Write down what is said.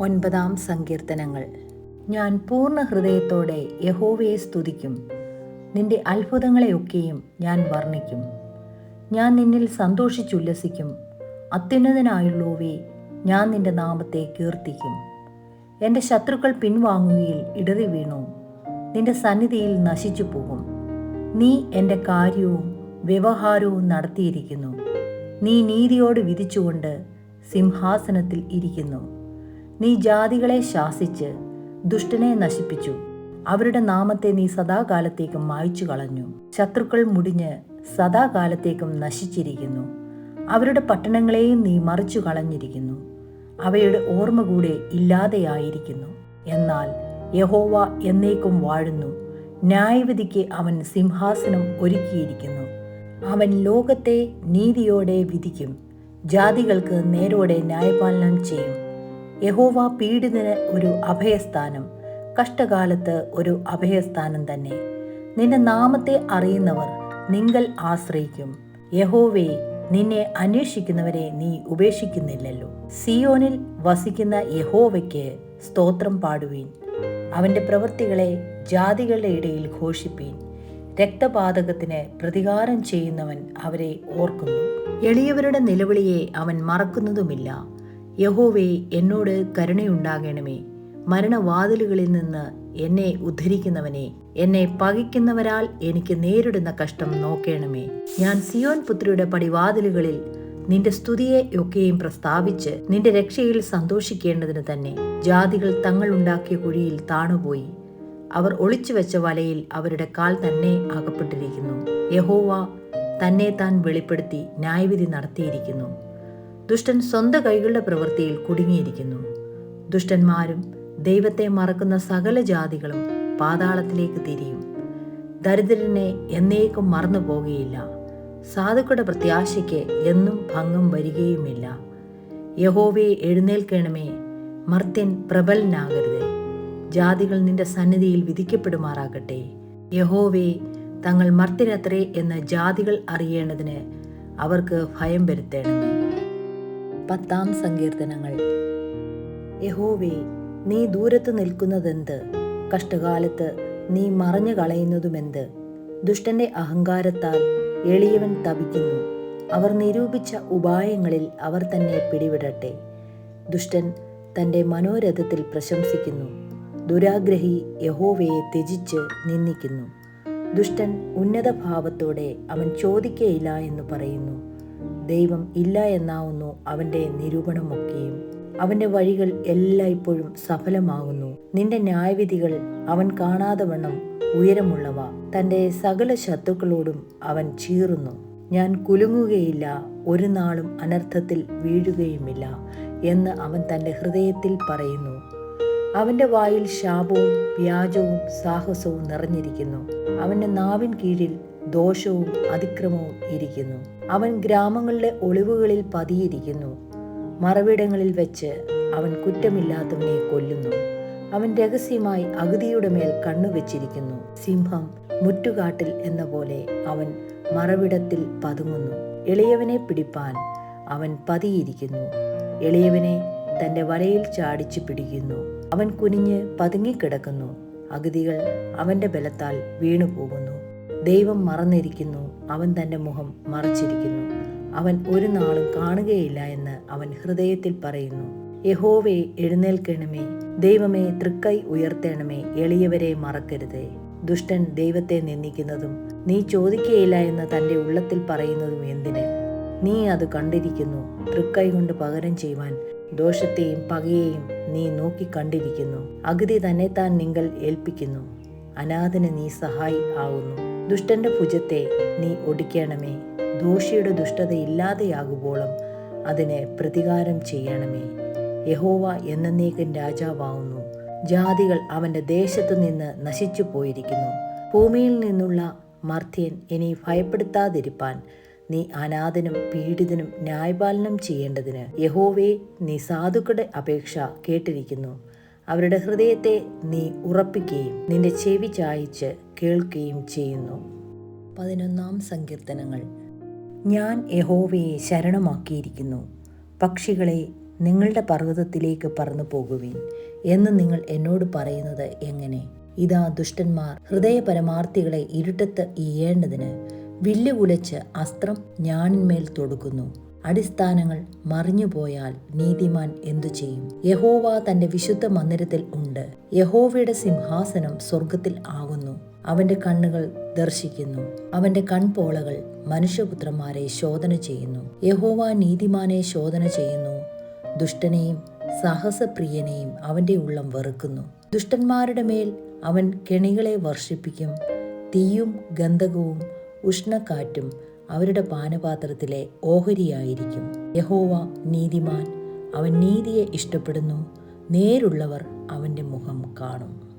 ഒൻപതാം സങ്കീർത്തനങ്ങൾ. ഞാൻ പൂർണ ഹൃദയത്തോടെ യഹോവയെ സ്തുതിക്കും. നിന്റെ അത്ഭുതങ്ങളെയൊക്കെയും ഞാൻ വർണിക്കും. ഞാൻ നിന്നിൽ സന്തോഷിച്ചുല്ലസിക്കും. അത്യുന്നതനായുള്ളവേ ഞാൻ നിന്റെ നാമത്തെ കീർത്തിക്കും. എന്റെ ശത്രുക്കൾ പിൻവാങ്ങുകയിൽ ഇടറി വീണു. നിന്റെ സന്നിധിയിൽ നശിച്ചു പോകും നീ എന്റെ കാര്യവും വ്യവഹാരവും നടത്തിയിരിക്കുന്നു. നീ നീതിയോട് വിധിച്ചുകൊണ്ട് സിംഹാസനത്തിൽ ഇരിക്കുന്നു. നീ ജാതികളെ ശാസിച്ച് ദുഷ്ടനെ നശിപ്പിച്ചു. അവരുടെ നാമത്തെ നീ സദാകാലത്തേക്കും മായ്ച്ചു കളഞ്ഞു ശത്രുക്കൾ മുടിഞ്ഞ് സദാകാലത്തേക്കും നശിച്ചിരിക്കുന്നു. അവരുടെ പട്ടണങ്ങളെയും നീ മറിച്ചു കളഞ്ഞിരിക്കുന്നു അവയുടെ ഓർമ്മ കൂടെ ഇല്ലാതെയായിരിക്കുന്നു. എന്നാൽ യഹോവ എന്നേക്കും വാഴുന്നു. ന്യായവിധിക്ക് അവൻ സിംഹാസനം ഒരുക്കിയിരിക്കുന്നു. അവൻ ലോകത്തെ നീതിയോടെ വിധിക്കും. ജാതികൾക്ക് നേരോടെ ന്യായപാലനം ചെയ്യും. യഹോവ പീഡിതന് ഒരു അഭയസ്ഥാനം. കഷ്ടകാലത്ത് ഒരു അഭയസ്ഥാനം തന്നെ. നിന്റെ നാമത്തെ അറിയുന്നവർ നിങ്ങൾ ആശ്രയിക്കും. യഹോവേ നിന്നെ അന്വേഷിക്കുന്നവരെ നീ ഉപേക്ഷിക്കുന്നില്ലല്ലോ. സിയോനിൽ വസിക്കുന്ന യഹോവയ്ക്ക് സ്തോത്രം പാടുവീൻ. അവന്റെ പ്രവൃത്തികളെ ജാതികളുടെ ഇടയിൽ ഘോഷിപ്പീൻ. രക്തപാതകത്തിന് പ്രതികാരം ചെയ്യുന്നവൻ അവരെ ഓർക്കുന്നു. എളിയവരുടെ നിലവിളിയെ അവൻ മറക്കുന്നതുമില്ല. യഹോവേ എന്നോട് കരുണയുണ്ടാകണമേ. മരണവാതിലുകളിൽ നിന്ന് എന്നെ ഉദ്ധരിക്കുന്നവനെ എന്നെ പകിക്കുന്നവരാൽ എനിക്ക് നേരിടുന്ന കഷ്ടം നോക്കേണമേ. ഞാൻ സിയോൻ പുത്രിയുടെ പടിവാതിലുകളിൽ നിന്റെ സ്തുതിയെ ഒക്കെയും പ്രസ്താവിച്ച് നിന്റെ രക്ഷയിൽ സന്തോഷിക്കേണ്ടതിന് തന്നെ ജാതികൾ തങ്ങൾ ഉണ്ടാക്കിയ കുഴിയിൽ താണുപോയി. അവർ ഒളിച്ചു വെച്ച വലയിൽ അവരുടെ കാൽ തന്നെ അകപ്പെട്ടിരിക്കുന്നു. യഹോവ തന്നെ താൻ വെളിപ്പെടുത്തി ന്യായവിധി നടത്തിയിരിക്കുന്നു. ദുഷ്ടൻ സ്വന്തം കൈകളുടെ പ്രവൃത്തിയിൽ കുടുങ്ങിയിരിക്കുന്നു. ദുഷ്ടന്മാരും ദൈവത്തെ മറക്കുന്ന സകല ജാതികളും പാതാളത്തിലേക്ക് തിരിയും. ദരിദ്രനെ എന്നേക്കും മറന്നു പോകുകയില്ല സാധുക്കളുടെ പ്രത്യാശയ്ക്ക് എന്നും ഭംഗം വരികയുമില്ല. യഹോവയെ എഴുന്നേൽക്കണമേ. മർത്യൻ പ്രബലനാകരുത്. ജാതികൾ നിന്റെ സന്നിധിയിൽ വിധിക്കപ്പെടുമാറാകട്ടെ. യഹോവേ തങ്ങൾ മർത്തിനത്രേ എന്ന് ജാതികൾ അറിയേണ്ടതിന് അവർക്ക് ഭയം വരുത്തേണമേ. പത്താം സങ്കീർത്തനങ്ങൾ. യഹോവേ നീ ദൂരത്ത് നിൽക്കുന്നതെന്ത്? കഷ്ടകാലത്ത് നീ മറഞ്ഞു കളയുന്നതുമെന്ത്? ദുഷ്ടന്റെ അഹങ്കാരത്താൽ എളിയവൻ തപിക്കുന്നു. അവർ നിരൂപിച്ച ഉപായങ്ങളിൽ അവർ തന്നെ പിടിവിടട്ടെ. ദുഷ്ടൻ തന്റെ മനോരഥത്തിൽ പ്രശംസിക്കുന്നു. ദുരാഗ്രഹി യഹോവയെ ത്യജിച്ച് നിന്ദിക്കുന്നു. ദുഷ്ടൻ ഉന്നത ഭാവത്തോടെ അവൻ ചോദിക്കയില്ല എന്ന് പറയുന്നു. ദൈവം ഇല്ല എന്നാവുന്നു അവന്റെ നിരൂപണമൊക്കെയും. അവന്റെ വഴികൾ എല്ലായ്പ്പോഴും സഫലമാകുന്നു. നിന്റെ ന്യായവിധികൾ അവൻ കാണാതെ വണ്ണം ഉയരമുള്ളവ. തന്റെ സകല ശത്രുക്കളോടും അവൻ ചീറുന്നു. ഞാൻ കുലുങ്ങുകയില്ല ഒരു നാളും അനർത്ഥത്തിൽ വീഴുകയുമില്ല എന്ന് അവൻ തന്റെ ഹൃദയത്തിൽ പറയുന്നു. അവന്റെ വായിൽ ശാപവും വ്യാജവും സാഹസവും നിറഞ്ഞിരിക്കുന്നു. അവന്റെ നാവിൻ കീഴിൽ ദോഷവും അതിക്രമവും ഇരിക്കുന്നു. അവൻ ഗ്രാമങ്ങളിലെ ഒളിവുകളിൽ പതിയിരിക്കുന്നു. മറവിടങ്ങളിൽ വെച്ച് അവൻ കുറ്റമില്ലാത്തവനെ കൊല്ലുന്നു. അവൻ രഹസ്യമായി അഗതിയുടെ മേൽ കണ്ണുവെച്ചിരിക്കുന്നു സിംഹം മുറ്റുകാട്ടിൽ എന്ന പോലെ അവൻ മറവിടത്തിൽ പതുങ്ങുന്നു. എളിയവനെ പിടിപ്പാൻ അവൻ പതിയിരിക്കുന്നു. എളിയവനെ തന്റെ വലയിൽ ചാടിച്ചു പിടിക്കുന്നു. അവൻ കുനിഞ്ഞ് പതുങ്ങിക്കിടക്കുന്നു. അഗതികൾ അവന്റെ ബലത്താൽ വീണുപോകുന്നു. ദൈവം മറന്നിരിക്കുന്നു. അവൻ തന്റെ മുഖം മറച്ചിരിക്കുന്നു. അവൻ ഒരു നാളും കാണുകയില്ല എന്ന് അവൻ ഹൃദയത്തിൽ പറയുന്നു. യഹോവേ എഴുന്നേൽക്കണമേ. ദൈവമേ തൃക്കൈ ഉയർത്തേണമേ. എളിയവരെ മറക്കരുതേ. ദുഷ്ടൻ ദൈവത്തെ നിന്ദിക്കുന്നതും നീ ചോദിക്കയില്ല എന്ന് തന്റെ ഉള്ളത്തിൽ പറയുന്നതും എന്തിന്? നീ അത് കണ്ടിരിക്കുന്നു. തൃക്കൈ കൊണ്ട് പകരം ചെയ്യുവാൻ ദോഷത്തെയും പകയെയും നീ നോക്കി കണ്ടിരിക്കുന്നു. അഗതി തന്നെ താൻ നിങ്ങൾ ഏൽപ്പിക്കുന്നു. അനാഥന് നീ സഹായി ആവുന്നു. ദുഷ്ടന്റെ ഭുജത്തെ നീ ഒടിക്കണമേ. ദോഷിയുടെ ദുഷ്ടത ഇല്ലാതെയാകുമ്പോളും അതിന് പ്രതികാരം ചെയ്യണമേ. യഹോവ എന്നേക്കും രാജാവാകുന്നു. ജാതികൾ അവന്റെ ദേശത്തു നിന്ന് നശിച്ചു പോയിരിക്കുന്നു. ഭൂമിയിൽ നിന്നുള്ള മർത്യൻ ഇനി ഭയപ്പെടുത്താതിരിപ്പാൻ നീ അനാഥനും പീഡിതനും ന്യായപാലനം ചെയ്യേണ്ടതിന് യഹോവേ നീ സാധുക്കളുടെ അപേക്ഷ കേട്ടിരിക്കുന്നു. അവരുടെ ഹൃദയത്തെ നീ ഉറപ്പിക്കുകയും നിന്റെ ചെവി ചായച്ച് കേൾക്കുകയും ചെയ്യുന്നു. പതിനൊന്നാം സങ്കീർത്തനങ്ങൾ. ഞാൻ യഹോവയെ ശരണമാക്കിയിരിക്കുന്നു. പക്ഷികളെ നിങ്ങളുടെ പർവതത്തിലേക്ക് പറന്നു പോകുവിൻ എന്ന് നിങ്ങൾ എന്നോട് പറയുന്നത് എങ്ങനെ? ഇതാ ദുഷ്ടന്മാർ ഹൃദയ പരമാർത്ഥികളെ ഇരുട്ടത്ത് ഈയേണ്ടതിന് വില്ലുകുലച്ച് അസ്ത്രം ഞാനിന്മേൽ തൊടുക്കുന്നു. അടിസ്ഥാനങ്ങൾ മറിഞ്ഞുപോയാൽ നീതിമാൻ എന്തു ചെയ്യും? യഹോവ തന്റെ വിശുദ്ധ മന്ദിരത്തിൽ ഉണ്ട്. യഹോവയുടെ സിംഹാസനം സ്വർഗത്തിൽ ആകുന്നു. അവന്റെ കണ്ണുകൾ ദർശിക്കുന്നു. അവന്റെ കൺപോളകൾ മനുഷ്യപുത്രന്മാരെ ശോധന ചെയ്യുന്നു. യഹോവ നീതിമാനെ ശോധന ചെയ്യുന്നു. ദുഷ്ടനെയും സാഹസപ്രിയനെയും അവന്റെ ഉള്ളം വെറുക്കുന്നു. ദുഷ്ടന്മാരുടെ മേൽ അവൻ കെണികളെ വർഷിപ്പിക്കും. തീയും ഗന്ധകവും ഉഷ്ണക്കാറ്റും അവരുടെ പാനപാത്രത്തിലെ ഓഹരിയായിരിക്കും. യഹോവ നീതിമാൻ. അവൻ നീതിയെ ഇഷ്ടപ്പെടുന്നു. നേരുള്ളവർ അവന്റെ മുഖം കാണും.